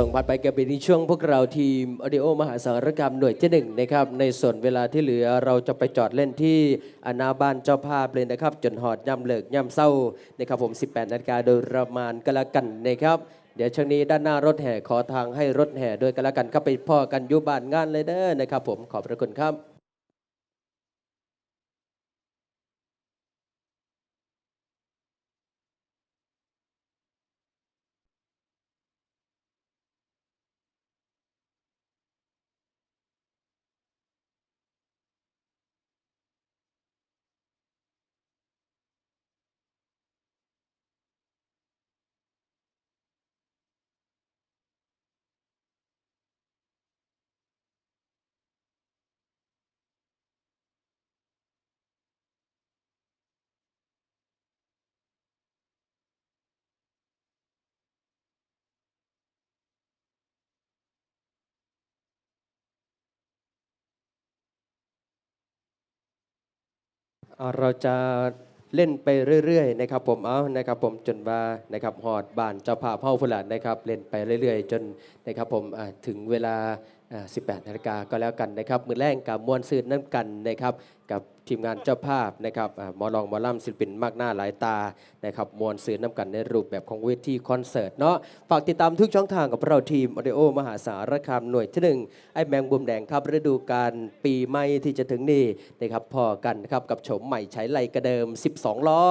ส่งผ่านไปกับเป็นช่วงพวกเราทีมอ d ิโอมหาสารกรรมหน่วยที่หนึ่งนะครับ ในส่วนเวลาที่เหลือเราจะไปจอดเล่นที่อนาบ้านเจ้าภาพเลยนะครับ จนหอดย่ำเลิกย่ำเศร้านะครับผม 18นาฬิกาโดยประมาณก็แล้วกันนะครับ เดี๋ยวช่วงนี้ด้านหน้ารถแห่ขอทางให้รถแห่ด้วยกันแล้วกันครับไปพ่อกันยุบานงานเลยเด้อนะครับ ผมขอบพระคุณครับ เราจะเล่นไปเรื่อยๆนะครับผมเอานะครับผมจนว่านะครับหอดบานเจ้าภาพเฮาพุ่นละนะครับเล่นไปเรื่อยๆ จนนะครับผมถึงเวลา 18นาฬิกาก็แล้วกันนะครับมือแรงกับมวลซืนนั่นกันนะครับ กับทีมงานเจ้าภาพนะครับหมอลองหมอล่ำศิลปินมากหน้าหลายตานะครับมวลซืนน้ำกันในรูปแบบของเวทีคอนเสิร์ตเนาะฝากติดตามทุกช่องทางกับเราทีมอ d ิโอมหาสารคามหน่วยที่หนึ่งไอแมงบุมแดงครับฤดูกาลปีใหม่ที่จะถึงนี่นะครับพอกันนะครับกับโฉมใหม่ใช้ไหลกระเดิม 12 ล้อ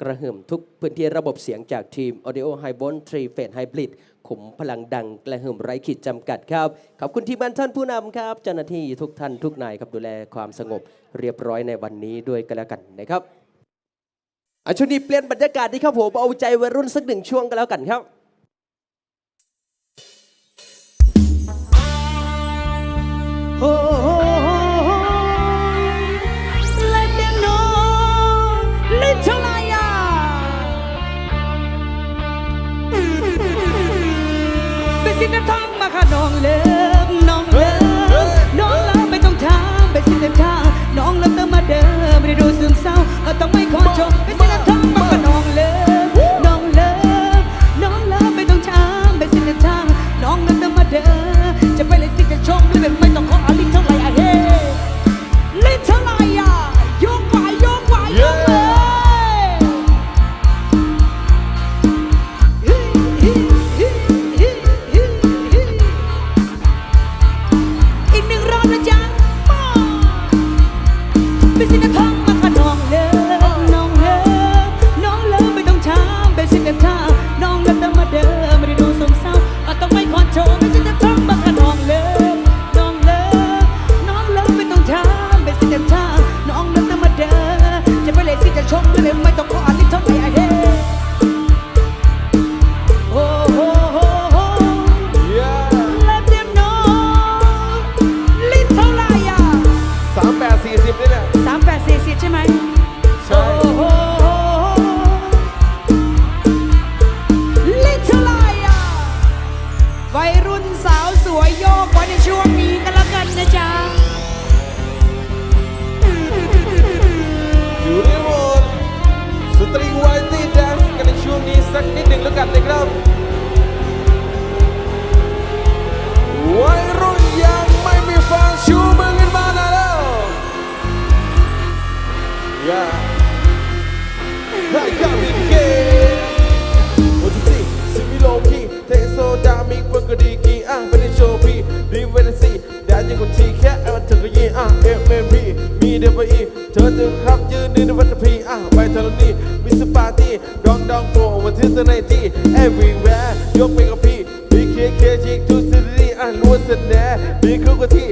กระหึ่มทุกพื้นที่ระบบเสียงจากทีม Audio High v o l t 3 Phase Hybrid ขุมพลังดังกระหึ่มไร้ขีดจำกัดครับ ขอบคุณทีมงานท่านผู้นำครับ เจ้าหน้าที่ทุกท่านทุกนายครับดูแลความสงบ เรียบร้อยในวันนี้ด้วยกันแล้วกันนะครับอช่วงนี้เปลี่ยนบรรยากาศดีครับผมเอาใจวัยรุ่นสักหนึ่งช่วงกันแล้วกันครับโอ้โหเล่นเปียโนเล่นเท่าไหร่อะเป็นสินทองมาค่ะน้องเลิฟ ต้องไม่ขอชม ปวันที่เธอในที่ everywhere ยกไปกับพี่มีเคเคจิกทุกสิ่งที่อะล้วนเสนอมีคือกับที่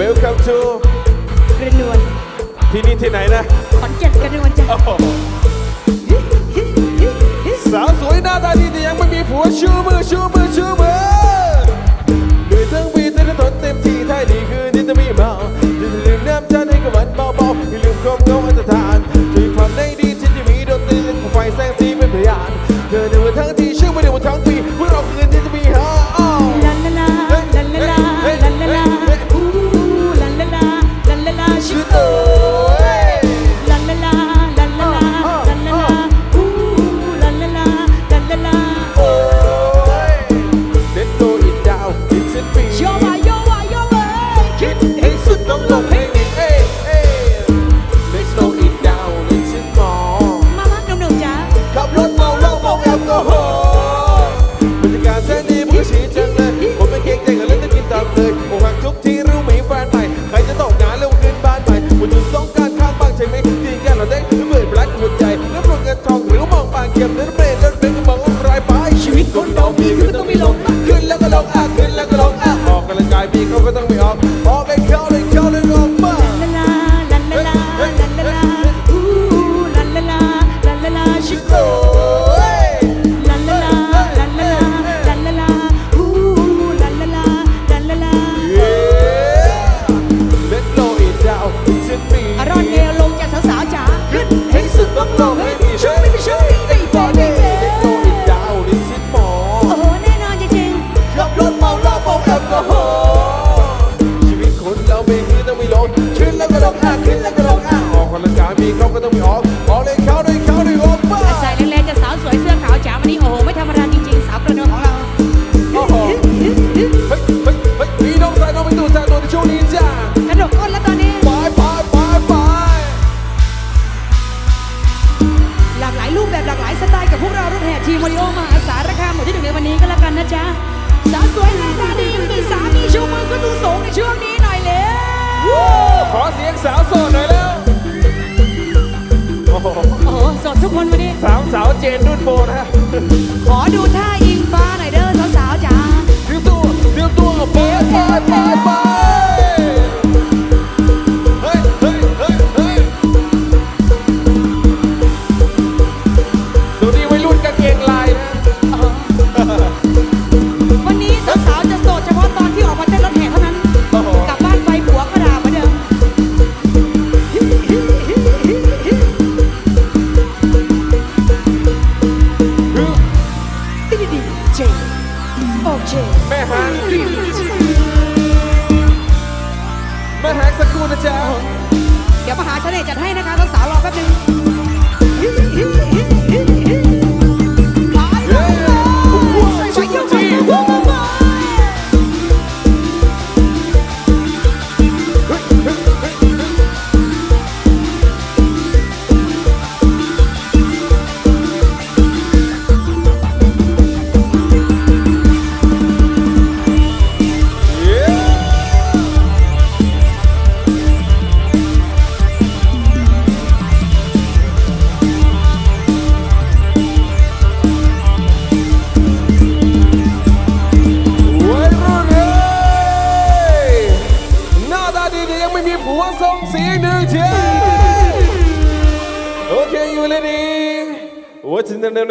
Welcome to กระนวลที่นี่ที่ไหนนะขอนแก่นกระนวลจ้ะโอ้สาวสวยหน้าตาดีแต่ยังไม่มีผัวชูมือชูมือชูมือเหนื่อยทั้งวีทั้งทนเต็มที่ไทยดีคือนี้จะมีเมาอย่าลืมน้ำจันให้กับวันเบาๆอย่าลืมความเงาอันตราย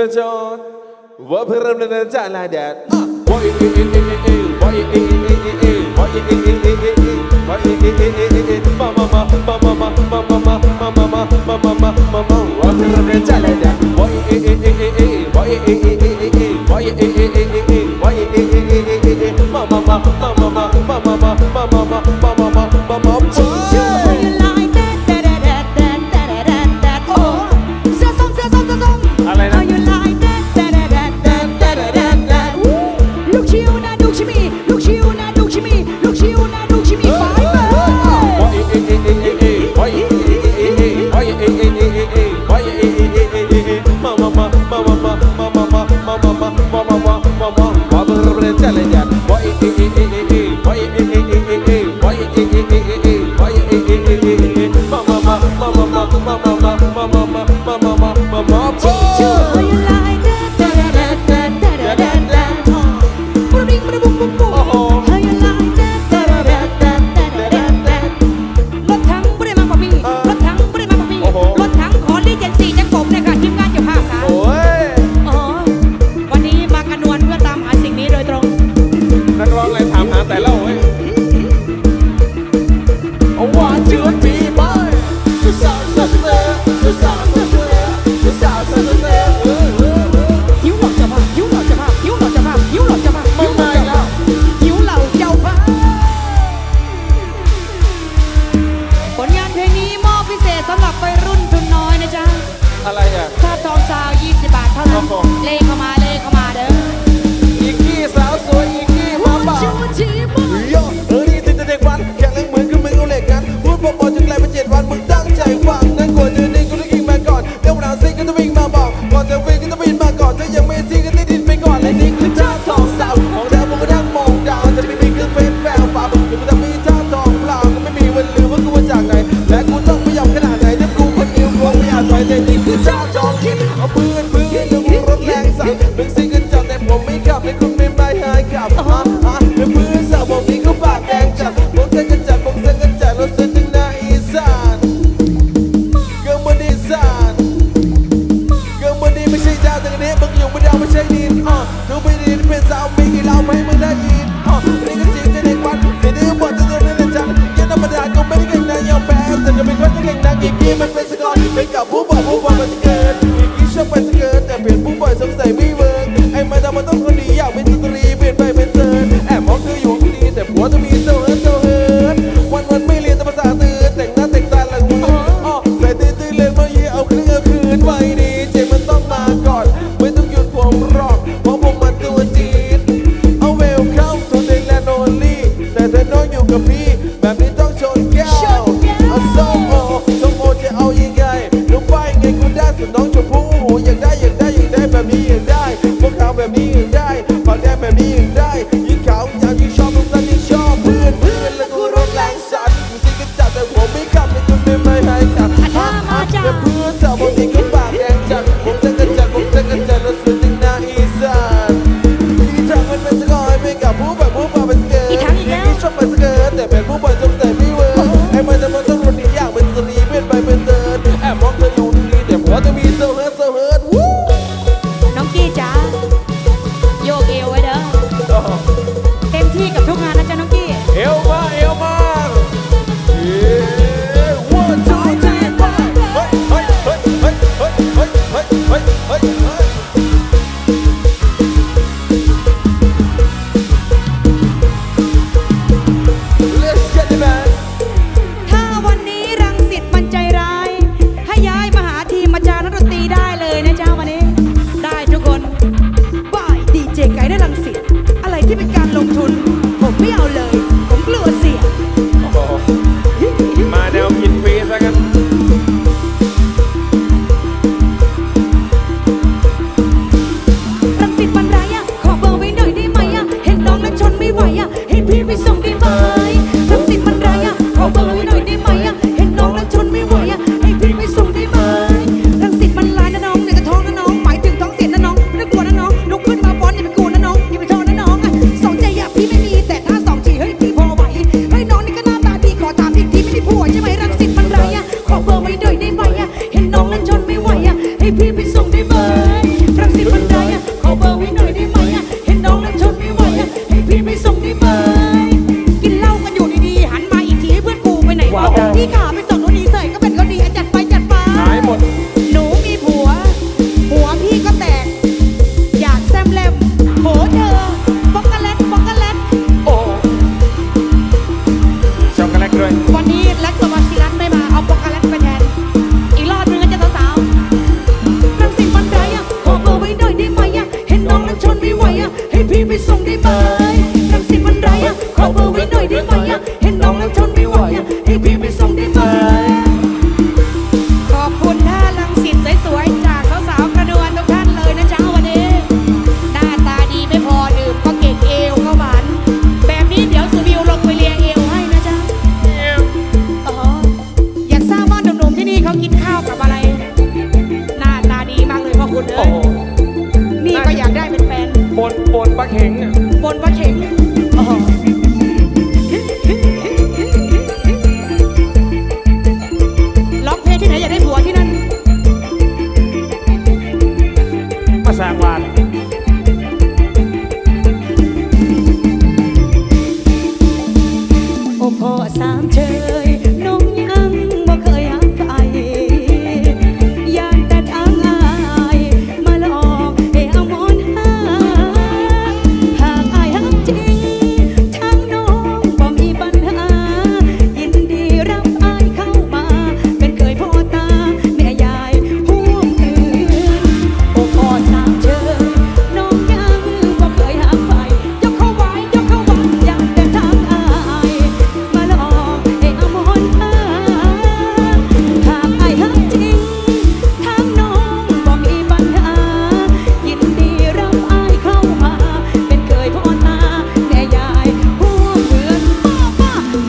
النجاة وبرم لنا على داد Mama, mama, mama, mama.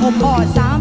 o rosa.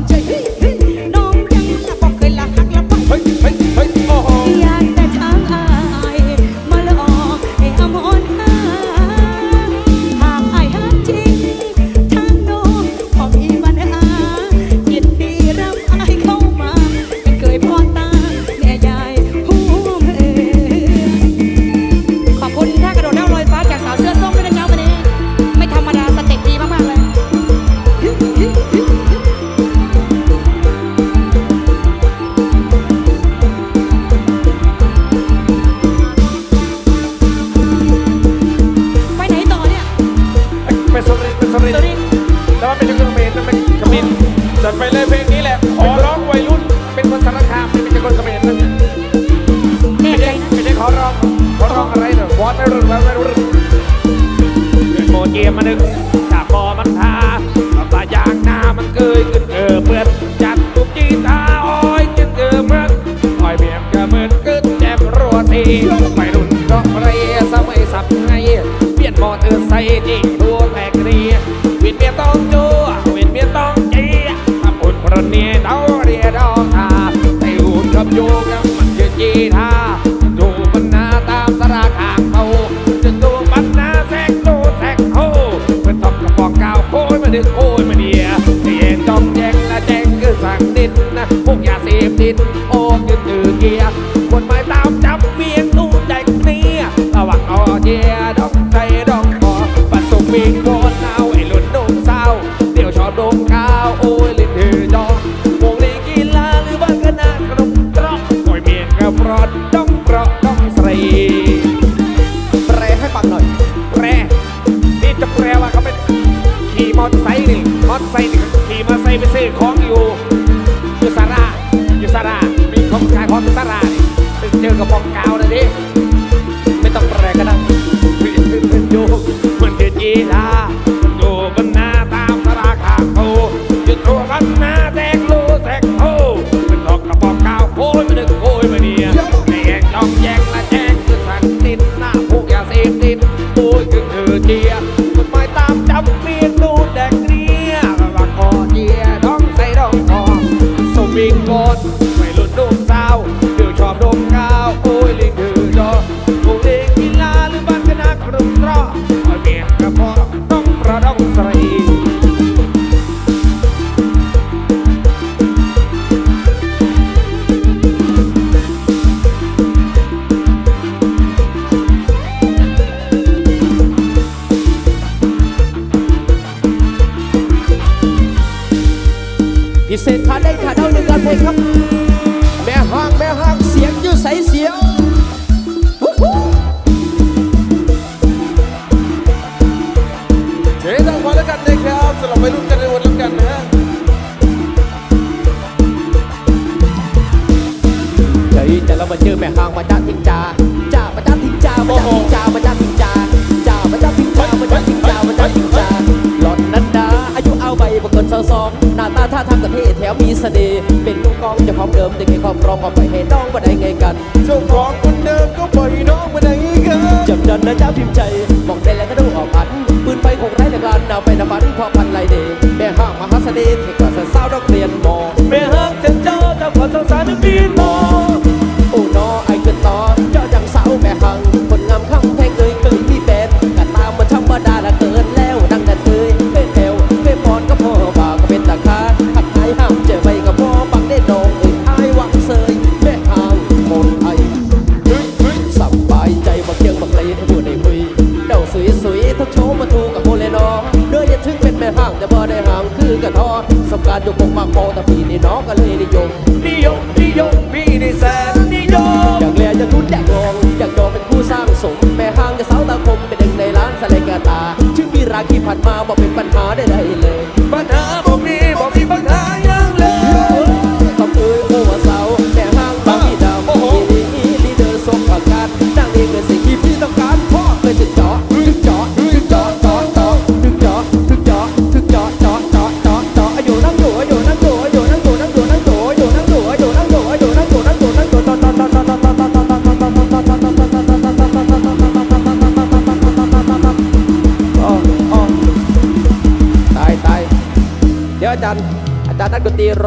วัยเจียโมดเมมาหนึ่ง กคนเอาไอ้หลุดนมเศร้เดี๋ยวชอบนมขาวโอ้ยลิ้นถือดองวงในกีฬาหรือว่าคณะกระกรอกโอยเมียนกระปดองกระดองใส่เร่ให้ฟังหน่อยเร่นี่จะเร่มาเขาเป็นขี่มอเตอร์ไซค์นี่มอเตอร์ไซค์นี่ขี่มาไซไปซื้อของอยู่อยู่สาราอยู่สารามีของขายของสารานี่เจอกระป๋องกาวเลยดิ big bought. ถ้าทำกับเท่แถวมีเสน่ห์เป็นลูกกองจะพร้อมเดิมได้ไงความร้องก็ไปให้น้องมาได้ไงกันเจ้าของคนเดิมก็ปล่อยน้องมาได้กันจำดันนะเจ้าพิมพ์ใจมองได้แล้วก็ดูออกอันปืนไฟคงไร้แต่การอาไปนำมันพอพันไรเดแม่ห้างมหาเสน่ห์ที่ก็เศร้าวนักเรียนมองแม่ห้างจะเจ้าแต่กว่สงสารนักเรีนมอ งคือกระทอดสำการยกมมาโคตะปีนี่น้องก็เลยนิยมนิยมนิยมพี่นี่แสนนิยมอยากเลียจะทุนอยากลองอยากโดเป็นผู้สร้างสมแม่ห้างจะสาวตาคมเป็นเด่งในร้านสลายกาตา ชื่อพี่ราคีผ่านมาบอกเป็นปัญหาใดๆ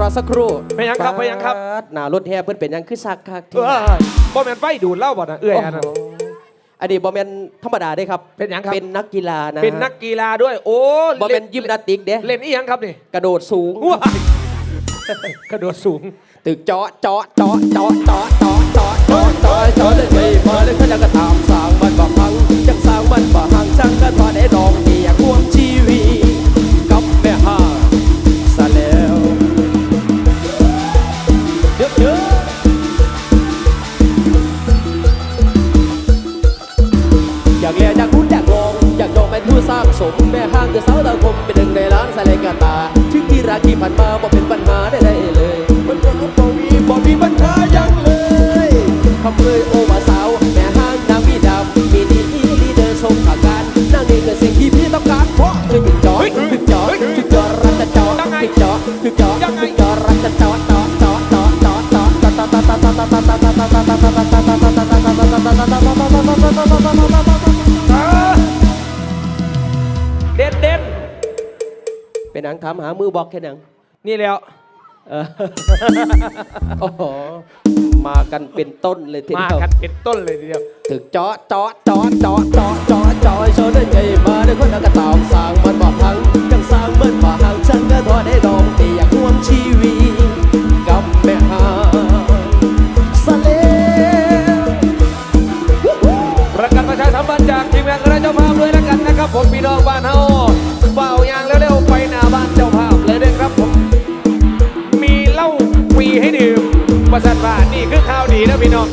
อสักครู่ไปยังครับไปยังครับปาดหน้ารถแห่เพื่อนเป็นหยังคือซักคักเออบ่แม่นไฟดูดเหล่าบ่นะเอื้อยอันนั้น โโหอันนี้บอมเมนธรรมดาเด้ครับเป็นหยังครับ เป็นนักกีฬานะเป็นนักกีฬาด้วย โอ้บอมเมนยิมนาสติกเด้เล่นอีหยังครับนี่กระโดดสูง ว้ายกระโดดสูง ตึกเจาะเจาะเจาะเจาะเจาะเจาะเจาะเจาะเจาะเจาะเลยไม่มาเลยเขาจะกระทำสร้างมันบ่พังจังสร้างมันบ่ห่างช่างกันพอได้ดองที่อยากร่วมชีวิต ผมแม่ข้างเจอสาวตะคมเป็นหนึ่งในร้านสายกาตาชื่อที่รักที่ผ่านมาบ่เป็นปัญหาได้เลยมันก็บ่มีบ่มีปัญหายังเลยคำเลยโอวาสาวแม่ห้างนางพี่ดำมีดีลีเดอร์ชมขาการนางเองก็เซ็ง ถามหามือบอกแค่หนังนี่แล้ว เออโอ้โหมากันเป็นต้นเลยทีมาเดียวกันเป็นต้นเลยทีเดียว ถึงจอจอจอจอจอจอจอยโชว์ได้ใจมาได้คนละกระตองสร้างมันบอกพังจังสร้างมันบ่ห่างฉันก็ทอได้ดองตีอยากร่วมชีวิตกับแม่หาสะเลว ประกันประชาสัมพันธ์จากทีมงานคณะเจ้าภาพด้วยแล้วกันนะครับผมพี่น้อง ให้ดื่มประสันว่านี่คือข่าวดีนะพี่น้อง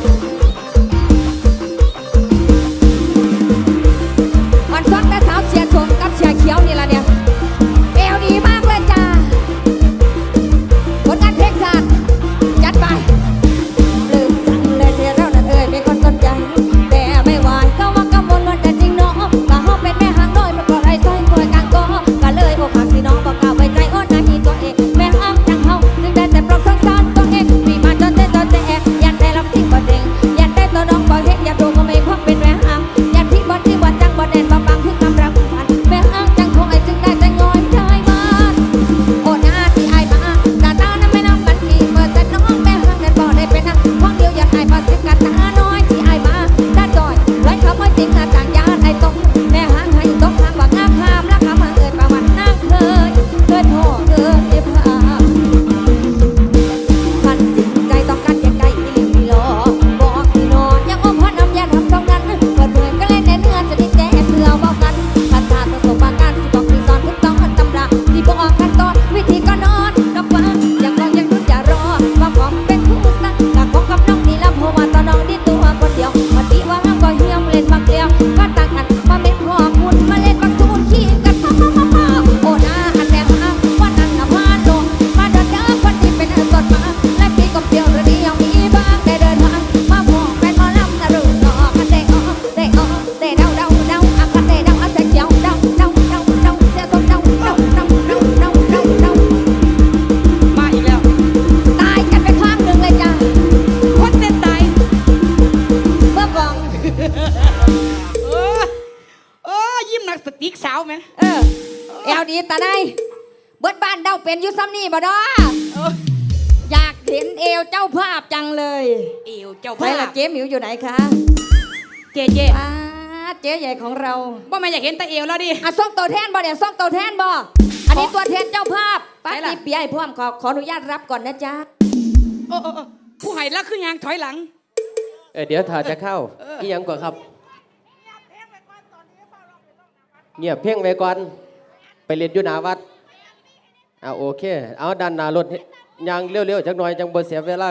เอวดีตาในเบิดบ้านเดาเป็นอยุซ้ำนี่บ่ดอเอออยากเห็นเอวเจ้าภาพจังเลยเอวเจ้าไปภาละพเจ๊หมิวอยู่ไหนคะเจเจอ่าเจ๊ใหญ่ของเราบ่แม่นอยากเห็นแตาเอวแล้วดิ อะส่งตัวแทนบ่เนี่ยส่งตัวแทนบ่อันนี้ตัวแทนเจ้าภาพป้าไหนล่ะ ตีเปียให้พร้อมขอขออนุญาตรับก่อนนะจ๊ะโอ้โอ้โอ้ผู้ให้ละคือยางถอยหลัง เออเดี๋ยวถ่าจะเข้าอีหยังก่อนครับ เงียบเพ่งไว้ก่อน ไปเรียนอยู่หนาวัดอ่าโอเค เอาดันหนารถยางเร็วๆจักหน่อยจังบ่เสียเวลา